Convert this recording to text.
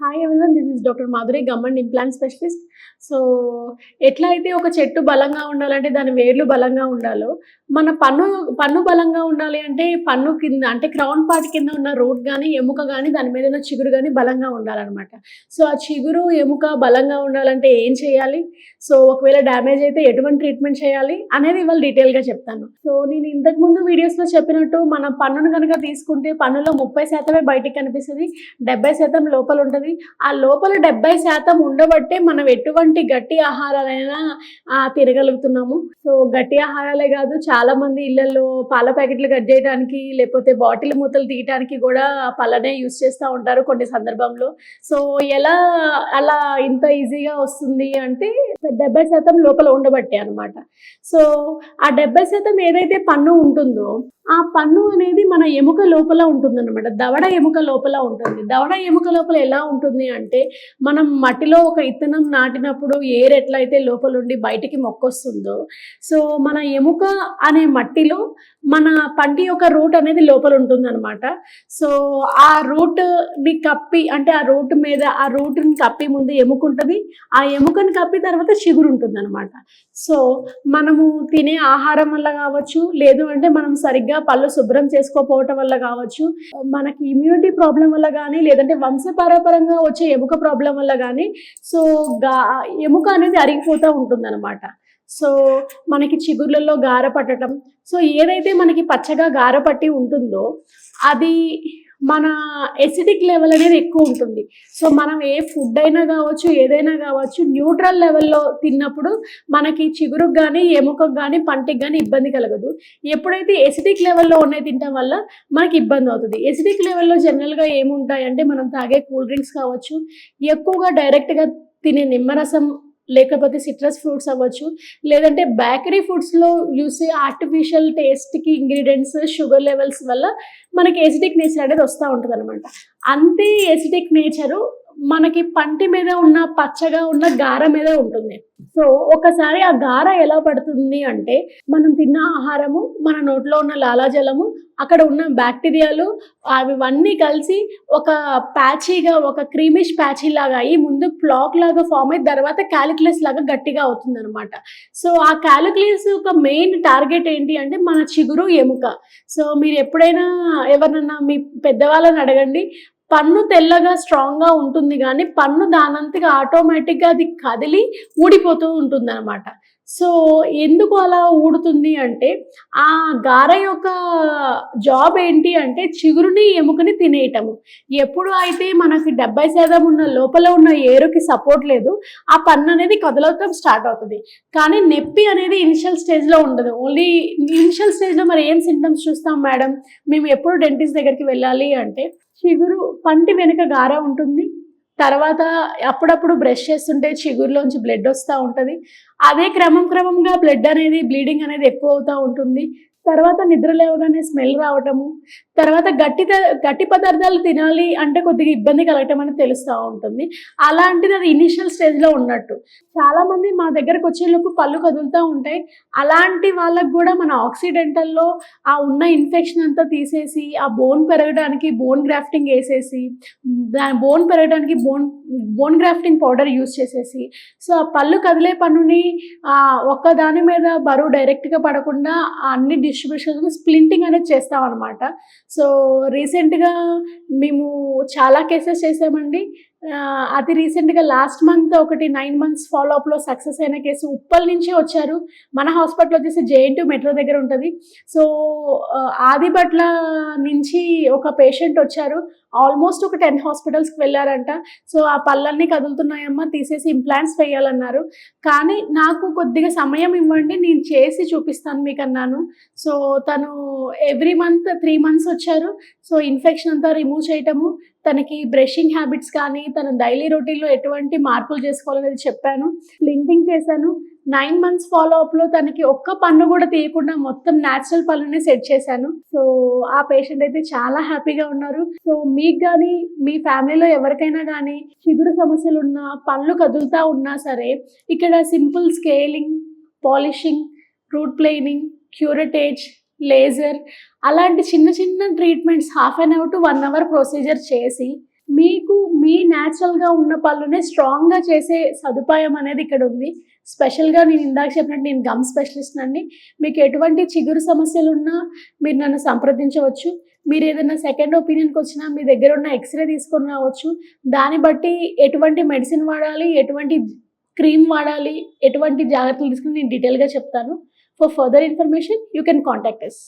Hi everyone this is doctor Madhuri government implant specialist so ఎట్లా అయితే ఒక చెట్టు బలంగా ఉండాలంటే దాని వేర్లు బలంగా ఉండాలో మన పన్ను పన్ను బలంగా ఉండాలి అంటే పన్ను కింద అంటే క్రౌన్ పార్ట్ కింద ఉన్న రూట్ కానీ ఎముక కానీ దాని మీద ఉన్న చిగురు కానీ బలంగా ఉండాలన్నమాట. సో ఆ చిగురు ఎముక బలంగా ఉండాలంటే ఏం చేయాలి? సో ఒకవేళ డ్యామేజ్ అయితే ఎటువంటి ట్రీట్మెంట్ చేయాలి? అనేది ఇవాళ డీటెయిల్గా చెప్తాను. సో నేను ఇంతకు ముందు వీడియోస్లో చెప్పినట్టు మన పన్నును కనుక తీసుకుంటే పన్నులో ముప్పై శాతమే బయటికి కనిపిస్తుంది డెబ్బై శాతం లోపల ఉంటుంది. ఆ లోపల డెబ్బై శాతం ఉండబట్టే మనం ఎటువంటి గట్టి ఆహారాలైనా తినగలుగుతున్నాము. సో గట్టి ఆహారాలే కాదు చాలా మంది ఇళ్ళలో పాల ప్యాకెట్లు కట్ చేయడానికి లేకపోతే బాటిల్ మూతలు తీయడానికి కూడా పళ్ళనే యూస్ చేస్తూ ఉంటారు కొన్ని సందర్భంలో. సో ఎలా అలా ఇంత ఈజీగా వస్తుంది అంటే డెబ్బై శాతం లోపల ఉండబట్టే అనమాట సో ఆ డెబ్బై శాతం ఏదైతే పన్ను ఉంటుందో ఆ పన్ను అనేది మన ఎముక లోపల ఉంటుంది అనమాట దవడ ఎముక లోపల ఉంటుంది. దవడ ఎముక లోపల ఎలా ఉంటుంది అంటే మనం మట్టిలో ఒక ఇత్తనం నాటినప్పుడు ఏర్ ఎట్లయితే లోపల ఉండి బయటికి మొక్కొస్తుందో సో మన ఎముక అనే మట్టిలో మన పంటి యొక్క రూట్ అనేది లోపల ఉంటుంది అనమాట సో ఆ రూట్ని కప్పి అంటే ఆ రూట్ మీద ఆ రూట్ని కప్పి ముందు ఎముక ఉంటుంది ఆ ఎముకని కప్పి తర్వాత చిగురు ఉంటుంది అనమాట సో మనము తినే ఆహారం వల్ల కావచ్చు లేదు అంటే మనం సరిగ్గా పళ్ళు శుభ్రం చేసుకోకపోవటం వల్ల కావచ్చు మనకి ఇమ్యూనిటీ ప్రాబ్లం వల్ల కానీ లేదంటే వంశపారపరంగా వచ్చే ఎముక ప్రాబ్లం వల్ల కానీ సో గా ఎముక అనేది అరిగిపోతూ ఉంటుంది అనమాట సో మనకి చిగుర్లలో గార పట్టడం సో ఏదైతే మనకి పచ్చగా గార పట్టి ఉంటుందో అది మన ఎసిడిక్ లెవెల్ అనేది ఎక్కువ ఉంటుంది. సో మనం ఏ ఫుడ్ అయినా కావచ్చు ఏదైనా కావచ్చు న్యూట్రల్ లెవెల్లో తిన్నప్పుడు మనకి చిగురుకు కానీ ఎముకకు కానీ పంటికి కానీ ఇబ్బంది కలగదు. ఎప్పుడైతే ఎసిడిక్ లెవెల్లో ఉన్నాయి తినడం వల్ల మనకి ఇబ్బంది అవుతుంది. ఎసిడిక్ లెవెల్లో జనరల్గా ఏముంటాయంటే మనం తాగే కూల్ డ్రింక్స్ కావచ్చు ఎక్కువగా డైరెక్ట్గా తినే నిమ్మరసం లేకపోతే సిట్రస్ ఫ్రూట్స్ అవ్వచ్చు. లేదంటే బేకరీ ఫుడ్స్లో యూస్ ఆర్టిఫిషియల్ టేస్ట్కి ఇంగ్రీడియంట్స్ షుగర్ లెవెల్స్ వల్ల మనకి ఎసిడిక్ నేచర్ అనేది వస్తూ ఉంటుంది అనమాట అంతే ఎసిడిక్ నేచరు మనకి పంటి మీద ఉన్న పచ్చగా ఉన్న గార మీద ఉంటుంది. సో ఒకసారి ఆ గార ఎలా పడుతుంది అంటే మనం తిన్న ఆహారము మన నోట్లో ఉన్న లాలాజలము అక్కడ ఉన్న బ్యాక్టీరియాలు అవన్నీ కలిసి ఒక ప్యాచీగా ఒక క్రీమిష్ ప్యాచీ లాగా అయ్యి ముందు ప్లాక్ లాగా ఫామ్ అయిన తర్వాత క్యాలిక్యులస్ లాగా గట్టిగా అవుతుంది అనమాట సో ఆ క్యాలిక్యులస్ ఒక మెయిన్ టార్గెట్ ఏంటి అంటే మన చిగురు ఎముక. సో మీరు ఎప్పుడైనా ఎవరన్నా మీ పెద్దవాళ్ళని అడగండి పన్ను తెల్లగా స్ట్రాంగ్గా ఉంటుంది కానీ పన్ను దానంతగా ఆటోమేటిక్గా అది కదిలి ఊడిపోతూ ఉంటుంది అనమాట సో ఎందుకు అలా ఊడుతుంది అంటే ఆ గార యొక్క జాబ్ ఏంటి అంటే చిగురుని ఎముకని తినేయటము. ఎప్పుడు అయితే మనకి డెబ్బై శాతం ఉన్న లోపల ఉన్న ఏరుకి సపోర్ట్ లేదు ఆ పన్ను అనేది కదలవటం స్టార్ట్ అవుతుంది. కానీ నొప్పి అనేది ఇనిషియల్ స్టేజ్లో ఉండదు. ఓన్లీ ఇనిషియల్ స్టేజ్లో మరి ఏం సింటమ్స్ చూస్తాం మేడం మేము ఎప్పుడు డెంటిస్ట్ దగ్గరికి వెళ్ళాలి అంటే చిగురు పంటి వెనుక గార ఉంటుంది. తర్వాత అప్పుడప్పుడు బ్రష్ చేస్తుంటే చిగురులోంచి బ్లడ్ వస్తూ ఉంటుంది. అదే క్రమం క్రమంగా బ్లడ్ అనేది బ్లీడింగ్ అనేది ఎక్కువ అవుతూ ఉంటుంది. తర్వాత నిద్ర లేవగానే స్మెల్ రావటము తర్వాత గట్టి త- గట్టి పదార్థాలు తినాలి అంటే కొద్దిగా ఇబ్బంది కలగటం అనేది తెలుస్తూ ఉంటుంది. అలాంటిది అది ఇనిషియల్ స్టేజ్లో ఉన్నట్టు. చాలామంది మా దగ్గరకు వచ్చేలోపు పళ్ళు కదులుతూ ఉంటాయి. అలాంటి వాళ్ళకు కూడా మన ఆక్సిడెంటల్లో ఆ ఉన్న ఇన్ఫెక్షన్ అంతా తీసేసి ఆ బోన్ పెరగడానికి బోన్ గ్రాఫ్టింగ్ వేసేసి దాని బోన్ పెరగడానికి bone bone grafting powder use చేసేసి సో ఆ పళ్ళు కదిలే పన్నుని ఒక్కదాని ఒక్క దాని మీద బరువు డైరెక్ట్గా పడకుండా అన్ని అన్ని డిస్ట్రిబ్యూషన్ స్ప్లింటింగ్ అనేది చేస్తాం అనమాట సో రీసెంట్గా మేము చాలా కేసెస్ చేసామండి. అతి రీసెంట్గా లాస్ట్ మంత్ ఒకటి నైన్ మంత్స్ ఫాలో అప్లో సక్సెస్ అయిన కేసు ఉప్పల్ నుంచి వచ్చారు. మన హాస్పిటల్ వచ్చేసి జేఎన్టీ మెట్రో దగ్గర ఉంటుంది. సో ఆదిపట్ల ఆదిబట్ల నుంచి ఒక పేషెంట్ వచ్చారు. ఆల్మోస్ట్ ఒక టెన్ హాస్పిటల్స్కి వెళ్ళారంట. సో ఆ పళ్ళన్నీ కదులుతున్నాయమ్మా తీసేసి ఇంప్లాంట్స్ వేయాలన్నారు. కానీ నాకు కొద్దిగా సమయం ఇవ్వండి నేను చేసి చూపిస్తాను మీకు అన్నాను సో తను ఎవ్రీ మంత్ త్రీ మంత్స్ వచ్చారు. సో ఇన్ఫెక్షన్ అంతా రిమూవ్ చేయటము తనకి బ్రషింగ్ హ్యాబిట్స్ కానీ తన డైలీ రొటీన్లో ఎటువంటి మార్పులు చేసుకోవాలనేది చెప్పాను. లింకింగ్ చేశాను. నైన్ మంత్స్ ఫాలో అప్లో తనకి ఒక్క పన్ను కూడా తీయకుండా మొత్తం న్యాచురల్ పన్నునే సెట్ చేశాను. సో ఆ పేషెంట్ అయితే చాలా హ్యాపీగా ఉన్నారు. సో మీకు కానీ మీ ఫ్యామిలీలో ఎవరికైనా కానీ చిగురు సమస్యలు ఉన్నా పళ్ళు కదులుతా ఉన్నా సరే ఇక్కడ simple scaling polishing root planing curettage laser అలాంటి చిన్న చిన్న treatments half an hour to one hour procedure చేసి మీకు మీ న్యాచురల్గా ఉన్న పళ్ళునే స్ట్రాంగ్గా చేసే సదుపాయం అనేది ఇక్కడ ఉంది. స్పెషల్గా నేను ఇందాక చెప్పినట్టు నేను గమ్ స్పెషలిస్ట్ అండి మీకు ఎటువంటి చిగురు సమస్యలు ఉన్నా మీరు నన్ను సంప్రదించవచ్చు. మీరు ఏదైనా సెకండ్ ఒపీనియన్కి వచ్చినా మీ దగ్గర ఉన్న ఎక్స్రే తీసుకొని రావచ్చు. దాన్ని బట్టి ఎటువంటి మెడిసిన్ వాడాలి ఎటువంటి క్రీమ్ వాడాలి ఎటువంటి జాగ్రత్తలు తీసుకుని నేను డీటెయిల్గా చెప్తాను. For further information you can contact us